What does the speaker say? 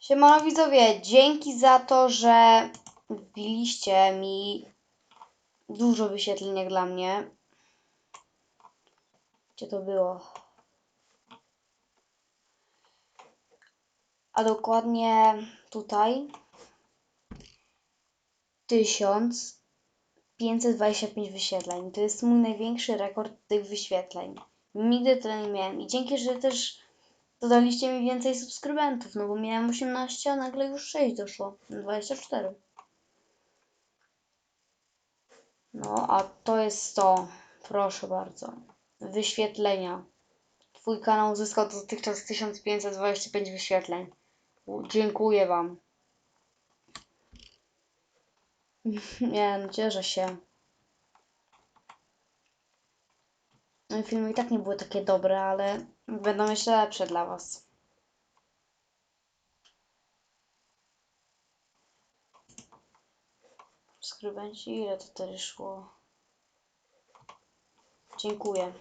Siemano widzowie, dzięki za to, że wbiliście mi dużo wyświetleń jak dla mnie. Gdzie to było? A dokładnie tutaj 1525 wyświetleń. To jest mój największy rekord tych wyświetleń. Nigdy tyle nie miałem. I dzięki, że też dodaliście mi więcej subskrybentów, no bo miałem 18, a nagle już 6 doszło. 24. No, a to jest to. Proszę bardzo. Wyświetlenia. Twój kanał uzyskał dotychczas 1525 wyświetleń. Dziękuję Wam. Nie, no cieszę się. No, Filmy i tak nie były takie dobre, ale będą jeszcze lepsze dla Was. Skrybenci, ile to wtedy szło? Dziękuję.